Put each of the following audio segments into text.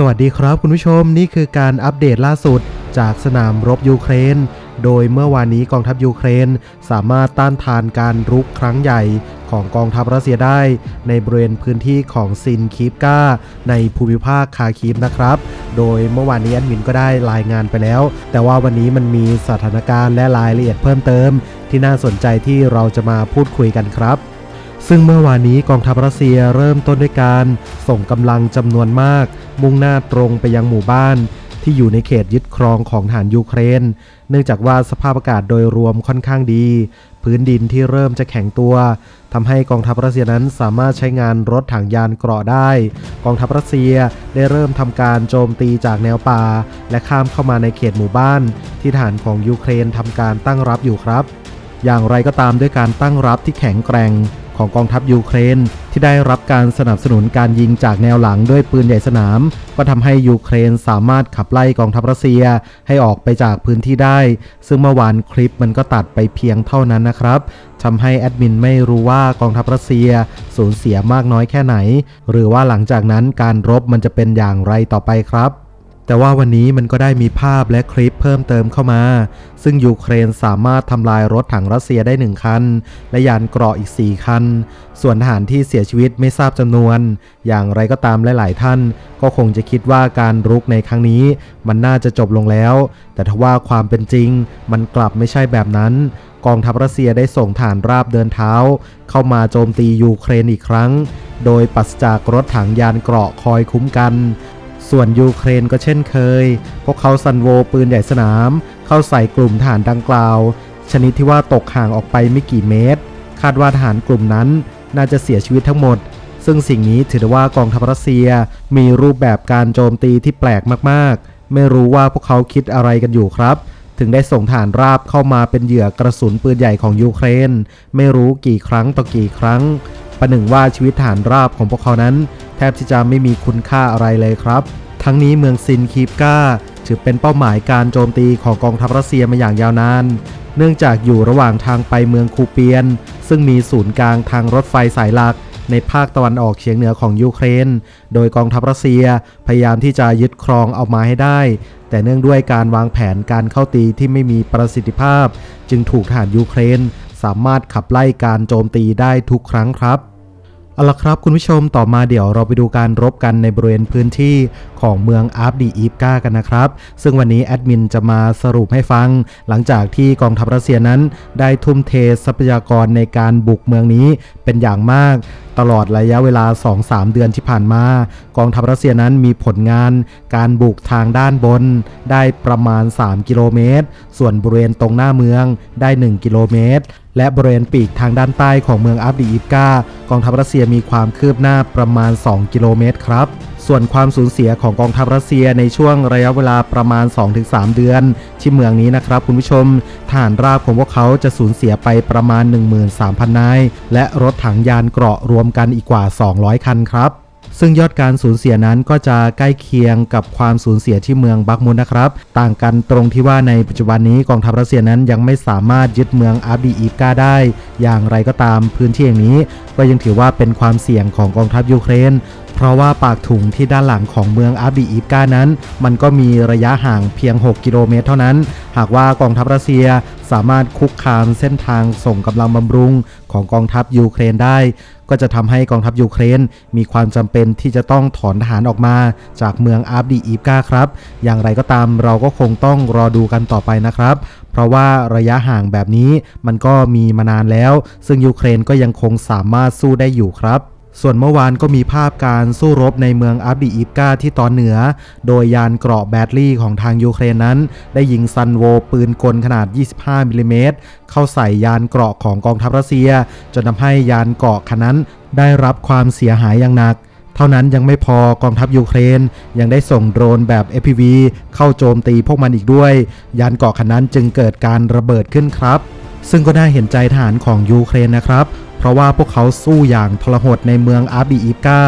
สวัสดีครับคุณผู้ชมนี่คือการอัปเดตล่าสุดจากสนามรบยูเครน โดยเมื่อวานนี้กองทัพยูเครน สามารถต้านทานการรุกครั้งใหญ่ของกองทัพรัสเซียได้ ในบริเวณพื้นที่ของซินคีฟกาในภูมิภาคคาคีฟนะครับ โดยเมื่อวานนี้แอดมินก็ได้รายงานไปแล้ว แต่ว่าวันนี้มันมีสถานการณ์และรายละเอียดเพิ่มเติม ที่น่าสนใจที่เราจะมาพูดคุยกันครับ ซึ่งเมื่อวานนี้กองทัพรัสเซียเริ่มต้นด้วยการ ส่งกำลังจำนวนมาก มุ่งหน้าตรงไปยังหมู่บ้าน ที่อยู่ในเขตยึดครองของฐานยูเครน เนื่องจากว่าสภาพอากาศโดยรวมค่อนข้างดี พื้นดินที่เริ่มจะแข็งตัวทำให้กองทัพรัสเซียนั้นสามารถใช้งานรถถังยานเกราะได้ กองทัพรัสเซียได้เริ่มทำการโจมตีจากแนวป่า และข้ามเข้ามาในเขตหมู่บ้าน ที่ฐานของยูเครนทำการตั้งรับอยู่ครับ อย่างไรก็ตามด้วยการตั้งรับที่แข็งแกร่ง ของกองทัพยูเครน ที่ได้รับการสนับสนุนการยิงจากแนวหลังด้วยปืนใหญ่สนาม ก็ทำให้ยูเครนสามารถขับไล่กองทัพรัสเซียให้ออกไปจากพื้นที่ได้ ซึ่งเมื่อวานคลิปมันก็ตัดไปเพียงเท่านั้นนะครับทำให้แอดมินไม่รู้ว่ากองทัพรัสเซียสูญเสียมากน้อยแค่ไหน หรือว่าหลังจากนั้นการรบมันจะเป็นอย่างไรต่อไปครับ แต่ว่าวันนี้มันก็ได้มีภาพและคลิปเพิ่มเติมเข้ามา ซึ่งยูเครนสามารถทำลายรถถังรัสเซียได้ 1 คัน และยานเกราะอีก 4 คัน ส่วนทหารที่เสียชีวิตไม่ทราบจำนวน อย่างไรก็ตามหลาย ๆ ท่าน ก็คงจะคิดว่าการรุกในครั้งนี้ มันน่าจะจบลงแล้ว แต่ทว่าความเป็นจริง มันกลับไม่ใช่แบบนั้นกองทัพรัสเซียได้ส่งฐานราบเดินเท้า เข้ามาโจมตียูเครนอีกครั้ง โดยปราศจากรถถังยานเกราะคอยคุ้มกัน ส่วนยูเครนก็เช่นเคย พวกเขาซันโวปืนใหญ่สนาม เข้าใส่กลุ่มทหารดังกล่าว ชนิดที่ว่าตกห่างออกไปไม่กี่เมตร คาดว่าทหารกลุ่มนั้นน่าจะเสียชีวิตทั้งหมด ซึ่งสิ่งนี้ถือว่ากองทัพรัสเซียมีรูปแบบการโจมตีที่แปลกมากๆ ไม่รู้ว่าพวกเขาคิดอะไรกันอยู่ครับ ถึงได้ส่งฐานราบเข้ามาเป็นเหยื่อกระสุนปืนใหญ่ของยูเครน ไม่รู้กี่ครั้งต่อกี่ครั้งประหนึ่งว่าชีวิตฐานราบของพวกเขานั้น แทบที่จะไม่มีคุณค่าอะไรเลยครับ ทั้งนี้เมืองซินคีฟกาถือเป็นเป้าหมายการโจมตีของกองทัพรัสเซียมาอย่างยาวนาน เนื่องจากอยู่ระหว่างทางไปเมืองคูเปียน ซึ่งมีศูนย์กลางทางรถไฟสายหลักในภาคตะวันออกเฉียงเหนือของยูเครน โดยกองทัพรัสเซียพยายามที่จะยึดครองเอามาให้ได้ แต่เนื่องด้วยการวางแผนการเข้าตีที่ไม่มีประสิทธิภาพ จึงถูกทหารยูเครน สามารถขับไล่การโจมตีได้ทุกครั้งครับ เอาละครับคุณผู้ชมต่อมาเดี๋ยวเราไปดูการรบกันในบริเวณพื้นที่ของเมืองอาร์ฟดีอีฟกากันนะครับ ซึ่งวันนี้แอดมินจะมาสรุปให้ฟัง หลังจากที่กองทัพรัสเซียนั้น ได้ทุ่มเททรัพยากรในการบุกเมืองนี้เป็นอย่างมาก ตลอดระยะเวลา 2-3 เดือนที่ผ่านมา กองทัพรัสเซียนั้นมีผลงานการบุกทางด้านบน ได้ประมาณ 3 กิโลเมตร ส่วนบริเวณตรงหน้าเมืองได้ 1 กิโลเมตร และบริเวณปีกทางด้านใต้ของเมืองอัฟดีอิฟกากองทัพรัสเซียมีความคืบหน้าประมาณ 2 กิโลเมตรครับ ส่วนความสูญเสียของกองทัพรัสเซียในช่วงระยะเวลาประมาณ 2-3 เดือน ที่เมืองนี้นะครับคุณผู้ชมฐานราบของพวกเขาจะสูญเสียไปประมาณ 13,000 นาย และรถถังยานเกราะรวมกันอีกกว่า 200 คันครับซึ่งยอดการสูญเสียนั้นก็จะใกล้เคียงกับความสูญเสียที่เมืองบักมุนนะครับ ต่างกันตรงที่ว่าในปัจจุบันนี้กองทัพรัสเซียนั้นยังไม่สามารถยึดเมืองอาบดีอีฟกาได้ อย่างไรก็ตามพื้นที่อย่างนี้ ก็ยังถือว่าเป็นความเสี่ยงของกองทัพยูเครน เพราะว่าปากถุงที่ด้านหลังของเมืองอาบดีอีฟกานั้น มันก็มีระยะห่างเพียง 6 กิโลเมตรเท่านั้น หากว่ากองทัพรัสเซียสามารถคุกคามเส้นทางส่งกำลังบำรุงของกองทัพยูเครนได้ ก็จะทำให้กองทัพยูเครน มีความจำเป็นที่จะต้องถอนทหารออกมา จากเมืองอาบดีอีฟกาครับ อย่างไรก็ตามเราก็คงต้องรอดูกันต่อไปนะครับ เพราะว่าระยะห่างแบบนี้มันก็มีมานานแล้ว ซึ่งยูเครนก็ยังคงสามารถสู้ได้อยู่ครับ ส่วนเมื่อวานก็มีภาพการสู้รบในเมืองอับดีอีฟกาที่ตอนเหนือ โดยยานเกราะแบตลี่ของทางยูเครนนั้น ได้ยิงซันโวปืนกลขนาด 25มิลลิเมตรเข้าใส่ยานเกราะของกองทัพรัสเซีย จนทำให้ยานเกราะคันนั้นได้รับความเสียหายอย่างหนัก เท่านั้นยังไม่พอกองทัพยูเครน ยังได้ส่งโดรนแบบ FPV เข้าโจมตีพวกมันอีกด้วย ยานเกราะคันนั้นจึงเกิดการระเบิดขึ้นครับซึ่งก็น่าเห็นใจทหารของยูเครนนะครับ เพราะว่าพวกเขาสู้อย่างทรหดในเมืองอาบีอีฟกา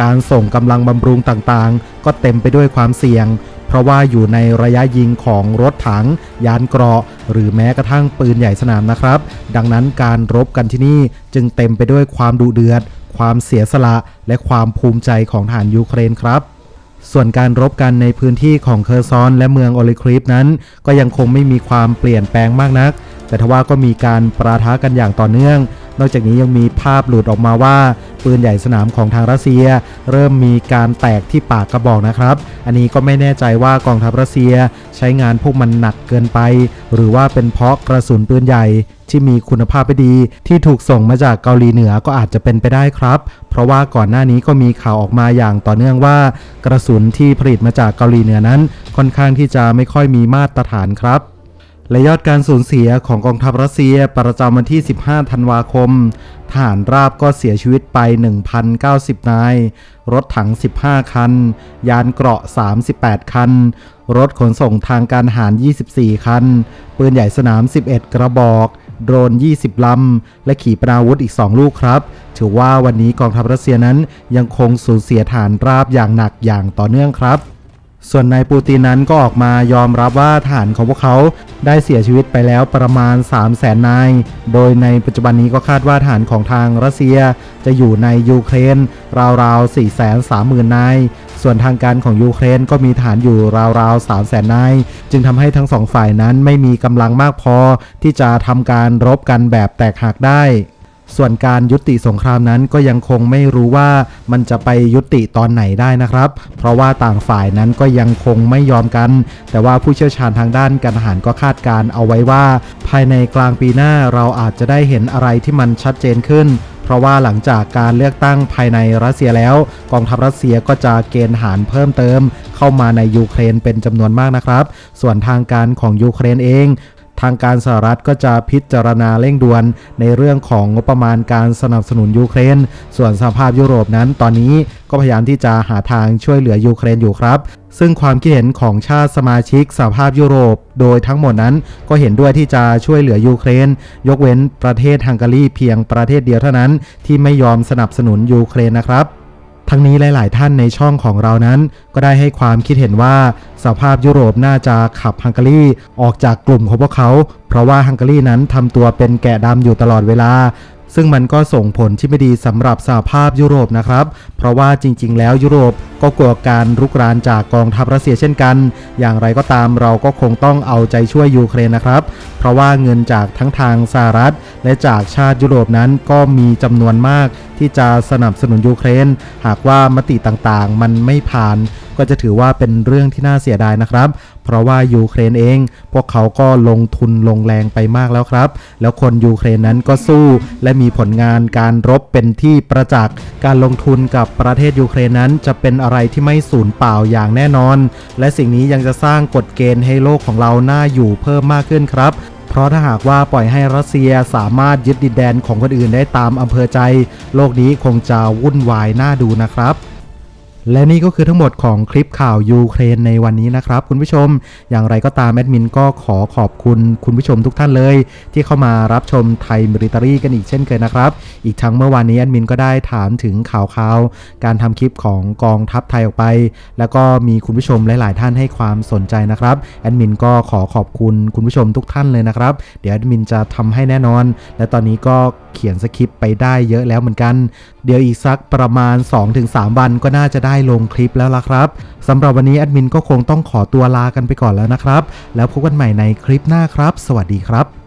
การส่งกำลังบำรุงต่างๆ ก็เต็มไปด้วยความเสี่ยง เพราะว่าอยู่ในระยะยิงของรถถัง ยานเกราะ หรือแม้กระทั่งปืนใหญ่สนามนะครับ ดังนั้นการรบกันที่นี่จึงเต็มไปด้วยความดุเดือด ความเสียสละ และความภูมิใจของทหารยูเครนครับส่วนการรบกันในพื้นที่ของเคอร์ซอนและเมืองโอลิคริปนั้น ก็ยังคงไม่มีความเปลี่ยนแปลงมากนัก แต่ทว่าก็มีการปราทะกันอย่างต่อเนื่อง นอกจากนี้ยังมีภาพหลุดออกมาว่า ปืนใหญ่สนามของทางรัสเซีย เริ่มมีการแตกที่ปากกระบอกนะครับ อันนี้ก็ไม่แน่ใจว่ากองทัพรัสเซียใช้งานพวกมันหนักเกินไป หรือว่าเป็นเพราะกระสุนปืนใหญ่ที่มีคุณภาพไม่ดี ที่ถูกส่งมาจากเกาหลีเหนือก็อาจจะเป็นไปได้ครับ เพราะว่าก่อนหน้านี้ก็มีข่าวออกมาอย่างต่อเนื่องว่า กระสุนที่ผลิตมาจากเกาหลีเหนือนั้น ค่อนข้างที่จะไม่ค่อยมีมาตรฐานครับ และยอดการสูญเสียของกองทัพรัสเซียประจำวันที่ 15 ธันวาคม ทหารราบก็เสียชีวิตไป 1,090 นาย รถถัง 15 คัน ยานเกราะ 38 คัน รถขนส่งทางการทหาร 24 คัน ปืนใหญ่สนาม 11 กระบอก โดรน 20 ลำ และขีปนาวุธอีก 2 ลูกครับ ถือว่าวันนี้กองทัพรัสเซียนั้นยังคงสูญเสียฐานราบอย่างหนักอย่างต่อเนื่องครับ ส่วนนายปูตินนั้นก็ออกมายอมรับว่าฐานของพวกเขาได้เสียชีวิตไปแล้วประมาณ 3 0 0แสนนาย โดยในปัจจุบันนี้ก็คาดว่าฐานของทางรัสเซียจะอยู่ในยูเครน ราวๆ 4 3 0 0 0 0นาย ส่วนทางการของยูเครนก็มีฐานอยู่ราวๆ 3 0 0แสนนาย จึงทำให้ทั้งสองฝ่ายนั้นไม่มีกำลังมากพอที่จะทำการรบกันแบบแตกหักได้ ส่วนการยุติสงครามนั้นก็ยังคงไม่รู้ว่ามันจะไปยุติตอนไหนได้นะครับ เพราะว่าต่างฝ่ายนั้นก็ยังคงไม่ยอมกัน แต่ว่าผู้เชี่ยวชาญทางด้านการทหารก็คาดการเอาไว้ว่า ภายในกลางปีหน้าเราอาจจะได้เห็นอะไรที่มันชัดเจนขึ้นเพราะว่าหลังจากการเลือกตั้งภายในรัสเซียแล้ว กองทัพรัสเซียก็จะเกณฑ์ทหารเพิ่มเติม เข้ามาในยูเครนเป็นจำนวนมากนะครับ ส่วนทางการของยูเครนเอง ทางการสหรัฐก็จะพิจารณาเร่งด่วนในเรื่องของงบประมาณการสนับสนุนยูเครน ส่วนสหภาพยุโรปนั้นตอนนี้ก็พยายามที่จะหาทางช่วยเหลือยูเครนอยู่ครับซึ่งความคิดเห็นของชาติสมาชิกสหภาพยุโรป โดยทั้งหมดนั้นก็เห็นด้วยที่จะช่วยเหลือยูเครน ยกเว้นประเทศฮังการีเพียงประเทศเดียวเท่านั้น ที่ไม่ยอมสนับสนุนยูเครนนะครับ ทั้งนี้หลาย ๆ ท่านในช่องของเรานั้น ก็ได้ให้ความคิดเห็นว่าสภาพยุโรปน่าจะขับฮังการีออกจากกลุ่มของพวกเขา เพราะว่าฮังการีนั้นทำตัวเป็นแกะดำอยู่ตลอดเวลา ซึ่งมันก็ส่งผลที่ไม่ดีสำหรับสหภาพยุโรปนะครับ เพราะว่าจริง ๆ แล้วยุโรปก็กลัวการรุกรานจากกองทัพรัสเซียเช่นกัน อย่างไรก็ตามเราก็คงต้องเอาใจช่วยยูเครนนะครับ เพราะว่าเงินจากทั้งทางสหรัฐ และจากชาติยุโรปนั้นก็มีจำนวนมากที่จะสนับสนุนยูเครน หากว่ามติต่างๆ มันไม่ผ่าน ก็จะถือว่าเป็นเรื่องที่น่าเสียดายนะครับ เพราะว่ายูเครนเอง พวกเขาก็ลงทุนลงแรงไปมากแล้วครับ แล้วคนยูเครนนั้นก็สู้ และมีผลงานการรบเป็นที่ประจักษ์การลงทุนกับประเทศยูเครนนั้น จะเป็นอะไรที่ไม่สูญเปล่าอย่างแน่นอน และสิ่งนี้ยังจะสร้างกฎเกณฑ์ให้โลกของเราน่าอยู่เพิ่มมากขึ้นครับเพราะถ้าหากว่าปล่อยให้รัสเซียสามารถยึดดินแดนของคนอื่นได้ตามอำเภอใจ โลกนี้คงจะวุ่นวายน่าดูนะครับ และนี่ก็คือทั้งหมดของคลิปข่าวยูเครนในวันนี้นะครับ คุณผู้ชม อย่างไรก็ตามแอดมินก็ขอขอบคุณคุณผู้ชมทุกท่านเลย ที่เข้ามารับชมไทยมิลิตารีกันอีกเช่นเคยนะครับ อีกทั้งเมื่อวานนี้แอดมินก็ได้ถามถึงข่าวข่าวการทำคลิปของกองทัพไทยออกไป แล้วก็มีคุณผู้ชมหลาย ๆ ท่านให้ความสนใจนะครับแอดมินก็ขอขอบคุณคุณผู้ชมทุกท่านเลยนะครับ เดี๋ยวแอดมินจะทำให้แน่นอน และตอนนี้ก็เขียนสคริปต์ไปได้เยอะแล้วเหมือนกัน เดี๋ยวอีกสักประมาณ 2-3 วันก็น่าจะได้ได้ลงคลิปแล้วล่ะครับสำหรับวันนี้แอดมินก็คงต้องขอตัวลากันไปก่อนแล้วนะครับ แล้วพบกันใหม่ในคลิปหน้าครับ สวัสดีครับ